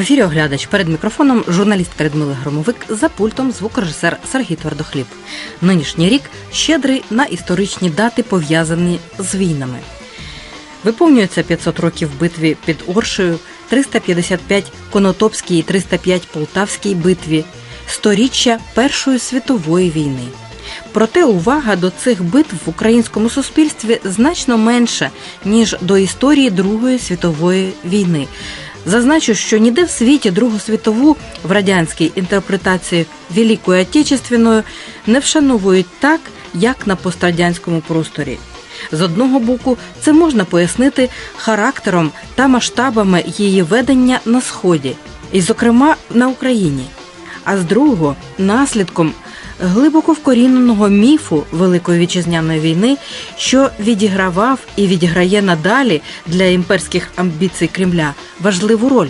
Ефірі оглядач перед мікрофоном журналістка Людмила Громовик за пультом звукорежисер Сергій Твердохліб. Нинішній рік щедрий на історичні дати, пов'язані з війнами. Виповнюється 500 років битві під Оршею, 355 Конотопській і 305 Полтавській битві, сторіччя Першої світової війни. Проте увага до цих битв в українському суспільстві значно менша, ніж до історії Другої світової війни. Зазначу, що ніде в світі Другу світову в радянській інтерпретації Великою Отечественною не вшановують так, як на пострадянському просторі. З одного боку, це можна пояснити характером та масштабами її ведення на сході, і, зокрема, на Україні. А з другого наслідком глибоко вкоріненого міфу Великої вітчизняної війни, що відігравав і відіграє надалі для імперських амбіцій Кремля важливу роль.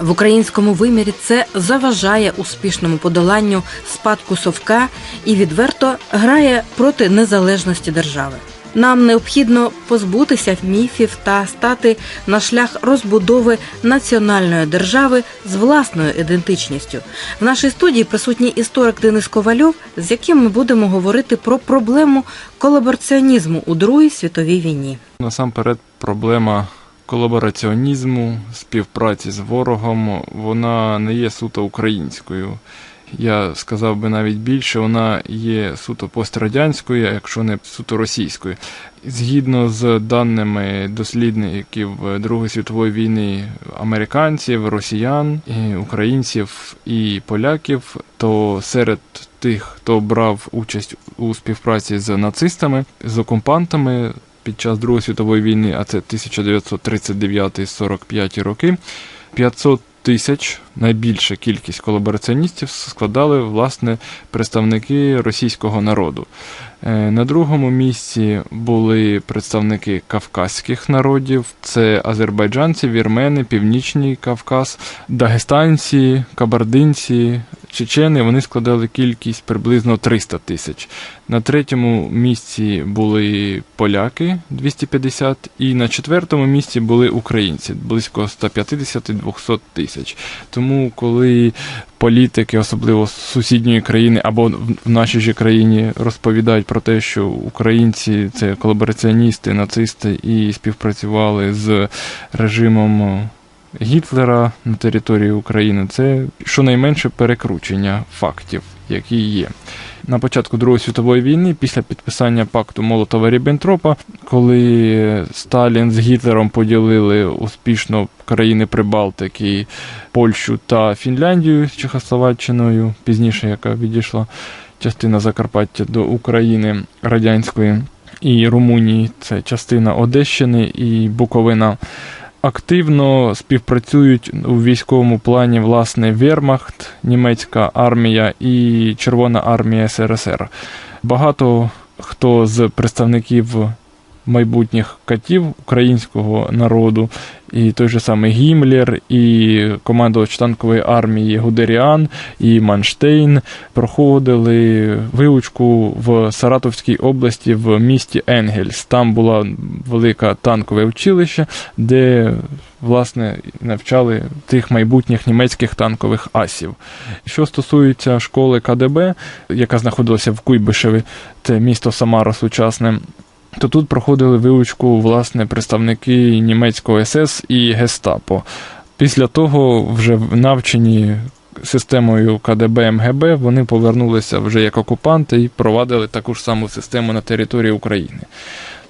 В українському вимірі це заважає успішному подоланню спадку совка і відверто грає проти незалежності держави. Нам необхідно позбутися міфів та стати на шлях розбудови національної держави з власною ідентичністю. В нашій студії присутній історик Денис Ковальов, з яким ми будемо говорити про проблему колабораціонізму у Другій світовій війні. Насамперед, проблема колабораціонізму, співпраці з ворогом, вона не є суто українською. Я сказав би навіть більше, вона є суто пострадянською, якщо не суто російською. Згідно з даними дослідників Другої світової війни американців, росіян, українців і поляків, то серед тих, хто брав участь у співпраці з нацистами, з окупантами під час Другої світової війни, а це 1939-45 роки, 500 тисяч найбільша кількість колабораціоністів складали власне представники російського народу. На другому місці були представники кавказьких народів: це азербайджанці, вірмени, Північний Кавказ, дагестанці, кабардинці, чечени. Вони складали кількість приблизно 300 тисяч. На третьому місці були поляки 250, і на четвертому місці були українці близько 150-200 тисяч. Тому, коли політики, особливо з сусідньої країни або в нашій же країні, розповідають про те, що українці це колабораціоністи, нацисти і співпрацювали з режимом. Гітлера на території України це щонайменше перекручення фактів, які є. На початку Другої світової війни, після підписання пакту Молотова Ріббентропа, коли Сталін з Гітлером поділили успішно країни Прибалтики, Польщу та Фінляндію з Чехословаччиною, пізніше, яка відійшла частина Закарпаття до України радянської і Румунії, це частина Одещини і Буковина активно співпрацюють у військовому плані власне Вермахт, німецька армія і Червона армія СРСР. Багато хто з представників майбутніх катів українського народу, і той же самий Гімлер, і командувач танкової армії Гудеріан, і Манштейн проходили вивучку в Саратовській області в місті Енгельс. Там була велика танкове училище, де власне навчали тих майбутніх німецьких танкових асів. Що стосується школи КДБ, яка знаходилася в Куйбишеві, це місто Самара сучасне то тут проходили вилучку власне представники німецького СС і Гестапо. Після того, вже навчені системою КДБ МГБ, вони повернулися вже як окупанти і провадили таку ж саму систему на території України.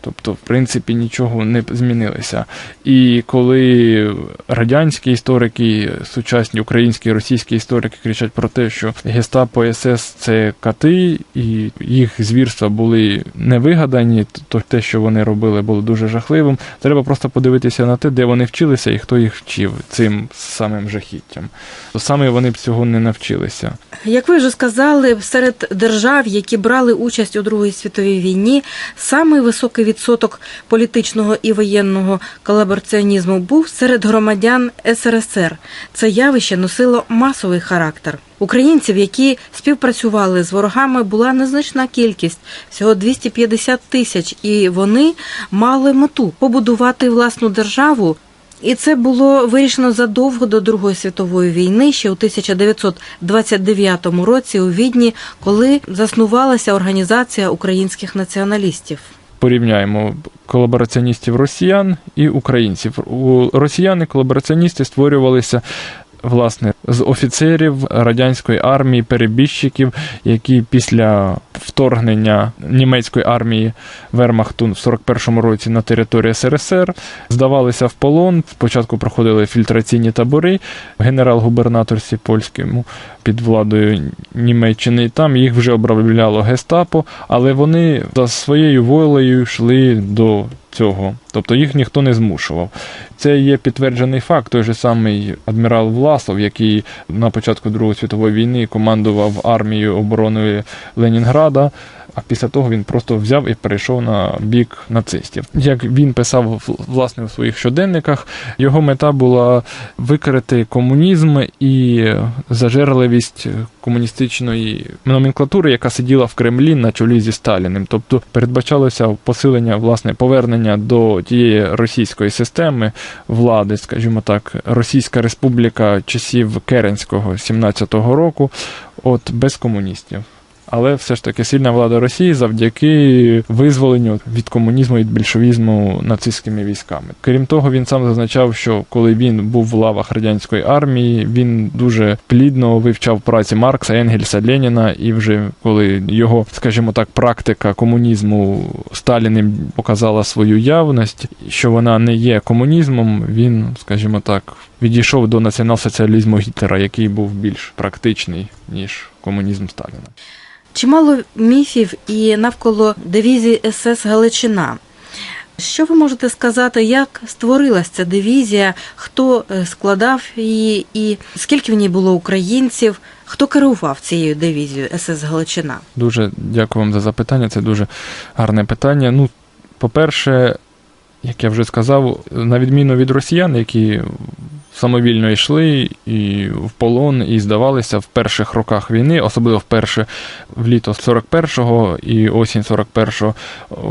Тобто, в принципі, нічого не змінилося. І коли радянські історики, сучасні українські російські історики кричать про те, що Гестапо СС це кати, і їх звірства були невигадані, то те, що вони робили, було дуже жахливим. Треба просто подивитися на те, де вони вчилися і хто їх вчив цим самим жахіттям. То саме вони б цього не навчилися. Як ви вже сказали, серед держав, які брали участь у Другій світовій війні, самий високий відсоток політичного і воєнного колабораціонізму був серед громадян СРСР. Це явище носило масовий характер. Українців, які співпрацювали з ворогами, була незначна кількість всього 250 тисяч, і вони мали мету побудувати власну державу І це було вирішено задовго до Другої світової війни, ще у 1929 році у Відні, коли заснувалася організація українських націоналістів. Порівняємо колабораціоністів росіян і українців. У росіяни колабораціоністи створювалися власне з офіцерів радянської армії, перебіжчиків, які після вторгнення німецької армії Вермахту в 41-му році на територію СРСР здавалися в полон. Спочатку проходили фільтраційні табори в генерал-губернаторстві польському під владою Німеччини. Там їх вже обравляло гестапо, але вони за своєю волею йшли до цього, тобто їх ніхто не змушував. Це є підтверджений факт. Той же самий адмірал Власов, який на початку Другої світової війни командував армією обороною Ленінграда. А після того він просто взяв і перейшов на бік нацистів. Як він писав власне у своїх щоденниках, його мета була викрити комунізм і зажерливість комуністичної номенклатури, яка сиділа в Кремлі на чолі зі Сталіним. Тобто передбачалося посилення власне повернення до тієї російської системи влади, скажімо так, Російська Республіка часів Керенського 17-го року, от без комуністів але все ж таки сильна влада Росії завдяки визволенню від комунізму і більшовізму нацистськими військами. Крім того, він сам зазначав, що коли він був в лавах радянської армії, він дуже плідно вивчав праці Маркса, Енгельса, Леніна, і вже коли його, скажімо так, практика комунізму Сталіним показала свою явність, що вона не є комунізмом, він, скажімо так, відійшов до націонал-соціалізму Гітлера, який був більш практичний ніж комунізм Сталіна. Чимало міфів і навколо дивізії СС Галичина. Що ви можете сказати, як створилася ця дивізія, хто е, складав її, і скільки в ній було українців, хто керував цією дивізією СС Галичина? Дуже дякую вам за запитання. Це дуже гарне питання. Ну, по-перше, як я вже сказав, на відміну від росіян, які самовільно йшли і в полон, і здавалися в перших роках війни, особливо вперше в літо 41-го і осінь 41-го,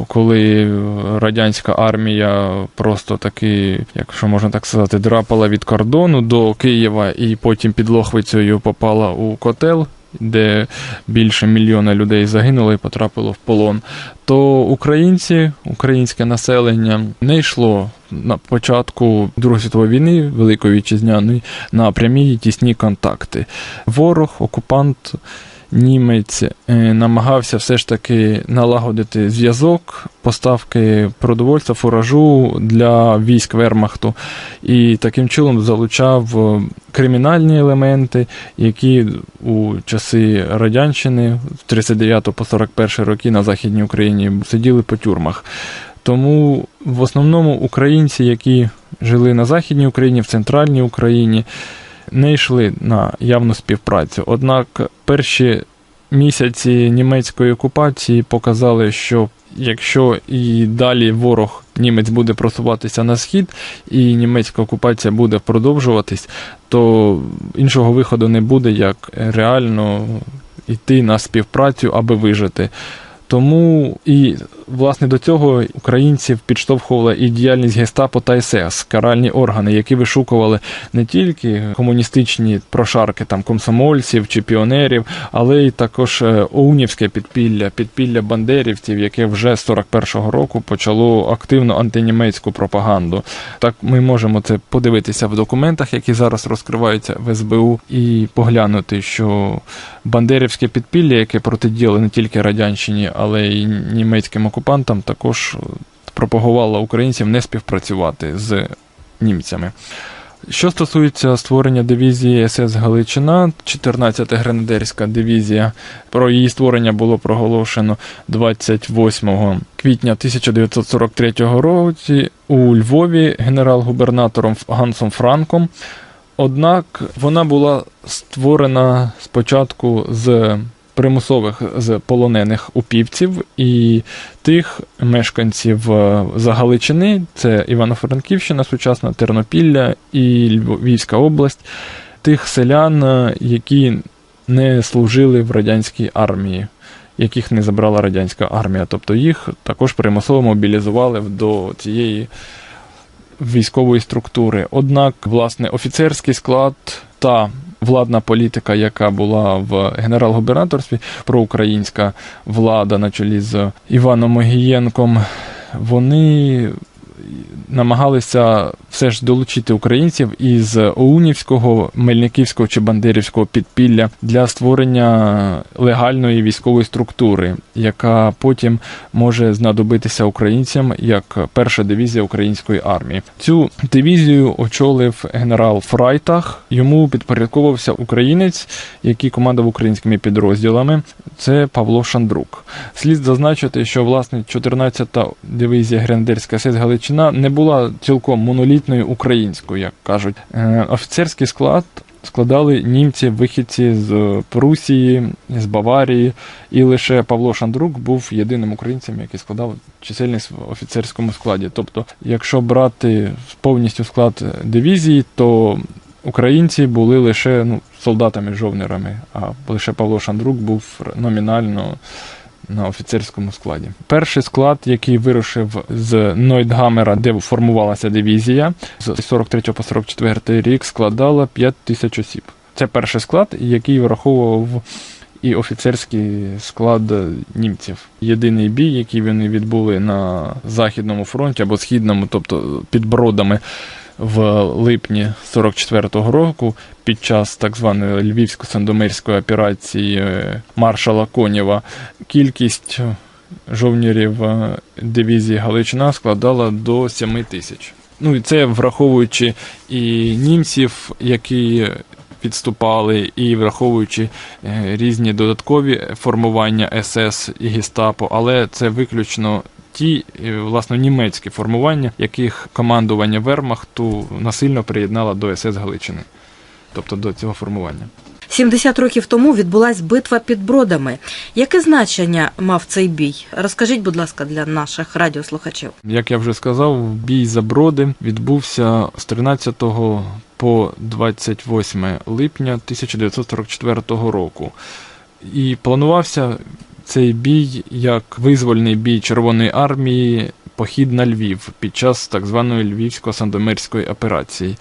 коли радянська армія просто таки, якщо можна так сказати, драпала від кордону до Києва і потім під Лохвицею попала у котел де більше мільйона людей загинуло і потрапило в полон, то українці, українське населення не йшло на початку Другої світової війни, Великої Вітчизняної, на прямі тісні контакти. Ворог, окупант німець е, намагався все ж таки налагодити зв'язок, поставки продовольства, фуражу для військ Вермахту, і таким чином залучав е, кримінальні елементи, які у часи радянщини з 39 по 41 роки на Західній Україні сиділи по тюрмах. Тому в основному українці, які жили на Західній Україні, в центральній Україні, не йшли на явну співпрацю. Однак перші місяці німецької окупації показали, що якщо і далі ворог німець буде просуватися на схід, і німецька окупація буде продовжуватись, то іншого виходу не буде, як реально йти на співпрацю, аби вижити. Тому і власне до цього українців підштовхувала і діяльність гестапо та СС, каральні органи, які вишукували не тільки комуністичні прошарки там комсомольців чи піонерів, але й також е, оунівське підпілля, підпілля бандерівців, яке вже з 41-го року почало активну антинімецьку пропаганду. Так ми можемо це подивитися в документах, які зараз розкриваються в СБУ, і поглянути, що бандерівське підпілля, яке протидіяло не тільки радянщині, але й німецьким окупантам, також пропагувало українців не співпрацювати з німцями. Що стосується створення дивізії СС Галичина, 14-та гренадерська дивізія, про її створення було проголошено 28 квітня 1943 року у Львові генерал-губернатором Гансом Франком. Однак вона була створена спочатку з примусових з полонених упівців і тих мешканців е, Загаличини, це Івано-Франківщина, сучасна Тернопілля і Львівська область, тих селян, е, які не служили в радянській армії. Яких не забрала радянська армія, тобто їх також примусово мобілізували до цієї військової структури. Однак, власне, офіцерський склад та владна політика, яка була в генерал-губернаторстві, проукраїнська влада на чолі з Іваном Могієнком, вони намагалися все ж долучити українців із Оунівського, Мельниківського чи Бандерівського підпілля для створення легальної військової структури, яка потім може знадобитися українцям як перша дивізія української армії. Цю дивізію очолив генерал Фрайтах. Йому підпорядковувався українець, який командував українськими підрозділами. Це Павло Шандрук. Слід зазначити, що власне 14-та дивізія Гренадерська СС Галичина не була цілком монолітною українською, як кажуть. Е, Офіцерський склад складали німці, вихідці з Прусії, з Баварії, і лише Павло Шандрук був єдиним українцем, який складав чисельність в офіцерському складі. Тобто, якщо брати повністю склад дивізії, то Українці були лише ну, солдатами-жовнерами, а лише Павло Шандрук був номінально на офіцерському складі. Перший склад, який вирушив з Нойдгамера, де формувалася дивізія, з 43 по 44 рік складала 5 тисяч осіб. Це перший склад, який враховував і офіцерський склад німців. Єдиний бій, який вони відбули на Західному фронті або східному, тобто під бродами в липні 44-го року під час так званої львівсько-сандомирської операції маршала Конєва кількість жовнірів дивізії Галичина складала до 7 тисяч. Ну і це враховуючи і німців, які відступали, і враховуючи е, різні додаткові формування СС і Гестапо, але це виключно ті власне німецькі формування, яких командування Вермахту насильно приєднала до СС Галичини, тобто до цього формування. 70 років тому відбулась битва під бродами. Яке значення мав цей бій? Розкажіть, будь ласка, для наших радіослухачів. Як я вже сказав, бій за броди відбувся з 13 по 28 липня 1944 року. І планувався цей бій як визвольний бій Червоної армії, похід на Львів під час так званої Львівсько-Сандомирської операції.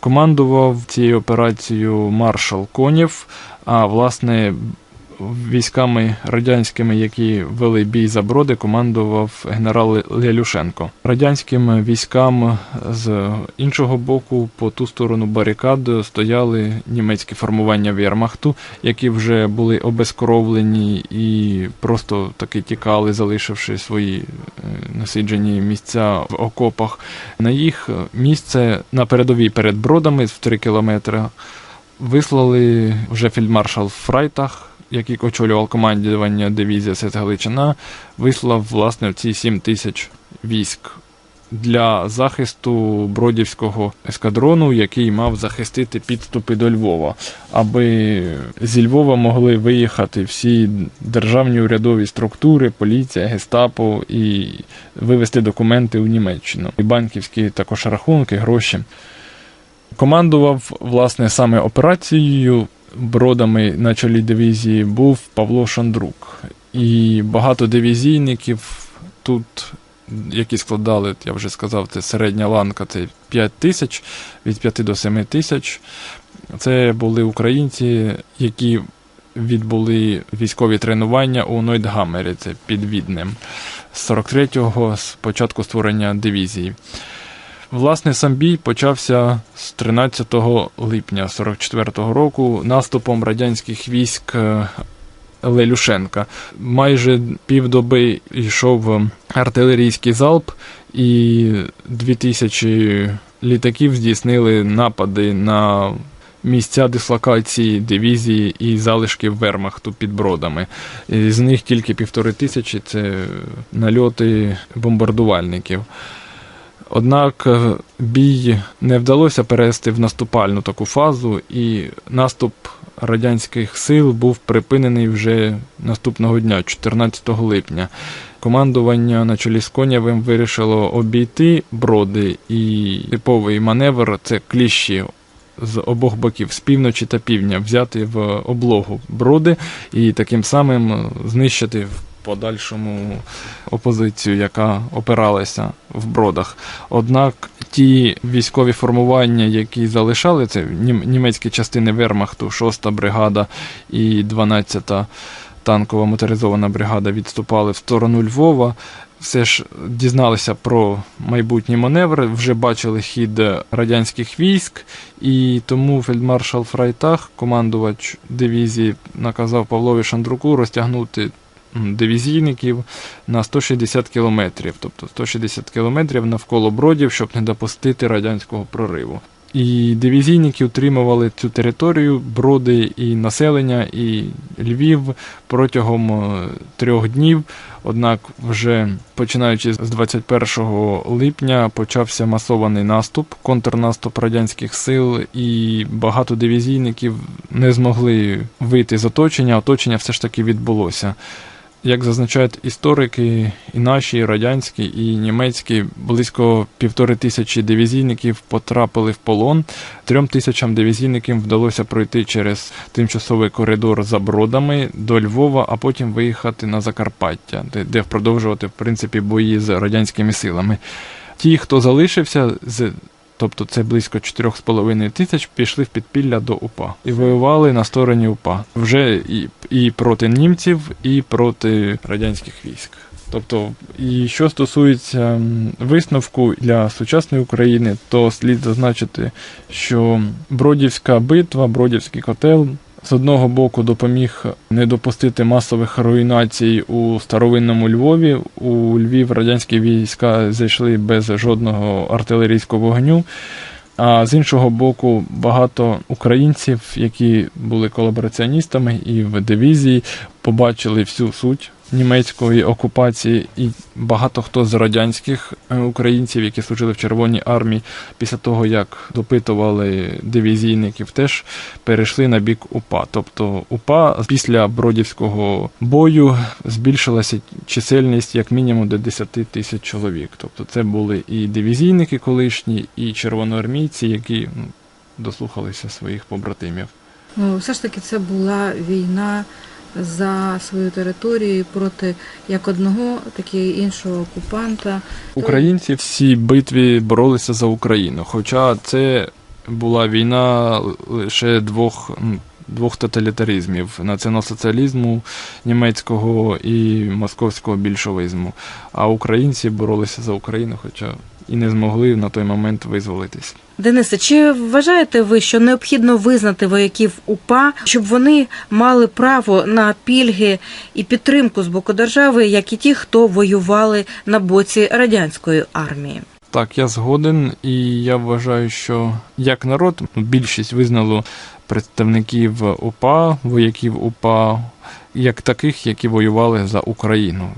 Командував цією операцією маршал Конєв, а власне військами радянськими, які вели бій за броди, командував генерал Лялюшенко. Радянським військам з іншого боку, по ту сторону барикад, стояли німецькі формування Вермахту, які вже були обезкровлені і просто таки тікали, залишивши свої е, насиджені місця в окопах. На їх місце на передовій перед бродами в 3 кілометри. Вислали вже фельдмаршал Фрайтах який очолював командування дивізії СС Галичина, вислав власне ці 7 тисяч військ для захисту Бродівського ескадрону, який мав захистити підступи до Львова, аби зі Львова могли виїхати всі державні урядові структури, поліція, гестапо і вивести документи у Німеччину. І банківські також рахунки, гроші. Командував власне саме операцією бродами на чолі дивізії був Павло Шандрук. І багато дивізійників тут, які складали, я вже сказав, це середня ланка це 5 тисяч, від 5 до 7 тисяч. Це були українці, які відбули військові тренування у Нойдгамері, це під Віднем, з 43-го, з початку створення дивізії. Власне, сам бій почався з 13 липня 44-го року наступом радянських військ е, Лелюшенка. Майже півдоби йшов артилерійський залп, і 2000 літаків здійснили напади на місця дислокації дивізії і залишків Вермахту під бродами. З них тільки півтори тисячі це нальоти бомбардувальників. Однак е, бій не вдалося перевести в наступальну таку фазу, і наступ радянських сил був припинений вже наступного дня, 14 липня. Командування на чолі з Конєвим вирішило обійти броди, і типовий маневр це кліщі. З обох боків, з півночі та півдня, взяти в облогу броди і таким самим знищити подальшому опозицію, яка опиралася в бродах. Однак ті військові формування, які залишали, це німецькі частини Вермахту, 6-та бригада і 12-та танкова моторизована бригада відступали в сторону Львова. Все ж дізналися про майбутні маневри, вже бачили хід радянських військ, і тому фельдмаршал Фрайтах, командувач дивізії, наказав Павлові Шандруку розтягнути дивізійників на 160 кілометрів, тобто 160 кілометрів навколо бродів, щоб не допустити радянського прориву. І дивізійники утримували цю територію, броди і населення, і Львів протягом е, трьох днів. Однак, вже починаючи з 21 липня почався масований наступ, контрнаступ радянських сил, і багато дивізійників не змогли вийти з оточення. Оточення все ж таки відбулося. Як зазначають історики, і наші, і радянські, і німецькі, близько півтори тисячі дивізійників потрапили в полон. Трьом тисячам дивізійників вдалося пройти через тимчасовий коридор за бродами до Львова, а потім виїхати на Закарпаття, де, де продовжувати в принципі бої з радянськими силами. Ті, хто залишився з Тобто це близько 4,5 тисяч пішли в підпілля до УПА і воювали на стороні УПА вже і, і проти німців, і проти радянських військ. Тобто, і що стосується висновку для сучасної України, то слід зазначити, що Бродівська битва, Бродівський котел з одного боку допоміг не допустити масових руйнацій у старовинному Львові. У Львів радянські війська зайшли без жодного артилерійського вогню. А з іншого боку, багато українців, які були колабораціоністами і в дивізії, побачили всю суть німецької окупації, і багато хто з радянських е, українців, які служили в Червоній армії, після того як допитували дивізійників, теж перейшли на бік УПА. Тобто УПА після Бродівського бою збільшилася чисельність як мінімум до 10 тисяч чоловік. Тобто це були і дивізійники колишні, і червоноармійці, які ну, дослухалися своїх побратимів. Ну, все ж таки це була війна за свою територію проти як одного, так і іншого окупанта. Українці в цій битві боролися за Україну. Хоча це була війна лише двох, двох тоталітаризмів націонал-соціалізму німецького і московського більшовизму. А українці боролися за Україну, хоча і не змогли на той момент визволитись. Денисе, чи вважаєте ви, що необхідно визнати вояків УПА, щоб вони мали право на пільги і підтримку з боку держави, як і ті, хто воювали на боці радянської армії? Так, я згоден, і я вважаю, що як народ більшість визнало представників УПА, вояків УПА, як таких, які воювали за Україну.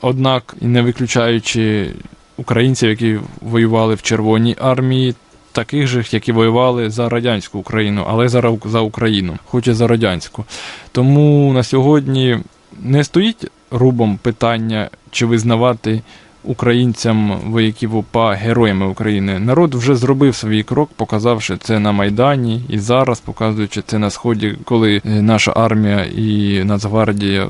Однак, не виключаючи українців, які воювали в Червоній армії, таких же, які воювали за радянську Україну, але за, за Україну, хоч і за радянську. Тому на сьогодні не стоїть рубом питання, чи визнавати українцям вояків УПА героями України. Народ вже зробив свій крок, показавши це на Майдані і зараз, показуючи це на сході, коли наша армія і Нацгвардія.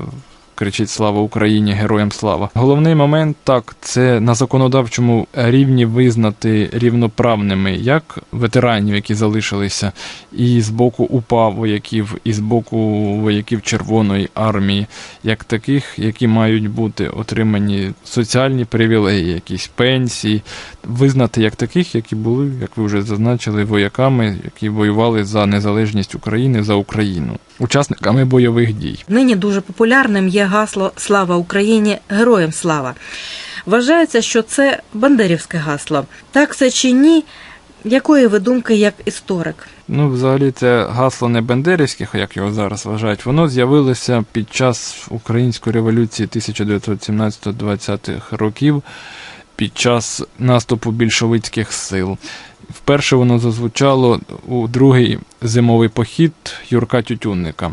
Кричить слава Україні, героям слава. Головний момент так це на законодавчому рівні визнати рівноправними як ветеранів, які залишилися, і з боку УПА вояків, і з боку вояків Червоної армії, як таких, які мають бути отримані соціальні привілеї, якісь пенсії, визнати як таких, які були, як ви вже зазначили, вояками, які воювали за незалежність України за Україну, учасниками бойових дій. Нині дуже популярним є гасло Слава Україні! Героям слава. Вважається, що це бандерівське гасло. Так це чи ні? Якої ви думки як історик? Ну, взагалі, це гасло не бандерівське, як його зараз вважають. Воно з'явилося під час української революції 1917-20-х років, під час наступу більшовицьких сил. Вперше воно зазвучало у другий зимовий похід Юрка Тютюнника.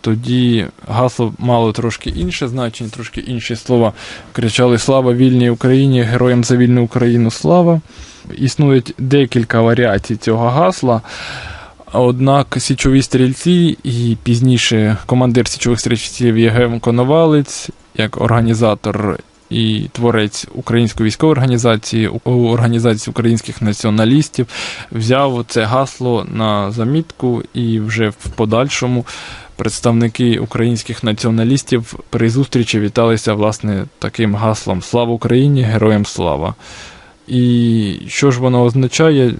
Тоді гасло мало трошки інше значення, трошки інші слова. Кричали Слава вільній Україні, героям за вільну Україну слава. Існують декілька варіацій цього гасла. Однак січові стрільці і пізніше командир січових стрільців Єгем Коновалець як організатор і творець української військової організації, організації українських націоналістів, взяв це гасло на замітку і вже в подальшому представники українських націоналістів при зустрічі віталися власне таким гаслом Слава Україні! Героям слава! І що ж воно означає?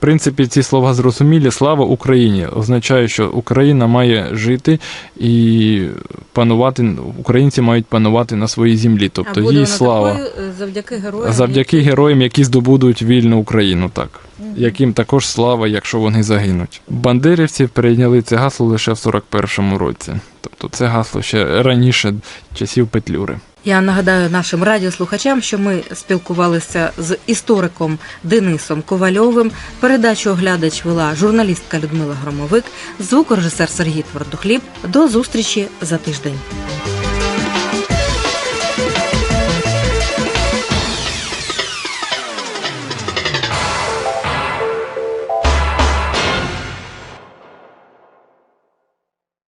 В принципі, ці слова зрозумілі. Слава Україні означає, що Україна має жити і панувати, українці мають панувати на своїй землі. Тобто їй слава такою е, завдяки героям. завдяки героям, які здобудуть вільну Україну, так. Мгм. Яким також слава, якщо вони загинуть. Бандерівці прийняли це гасло лише в 41-му році. Тобто це гасло ще раніше часів Петлюри. Я нагадаю нашим радіослухачам, що ми спілкувалися з істориком Денисом Ковальовим. Передачу оглядач вела журналістка Людмила Громовик, звукорежисер Сергій Твердохліб. До зустрічі за тиждень.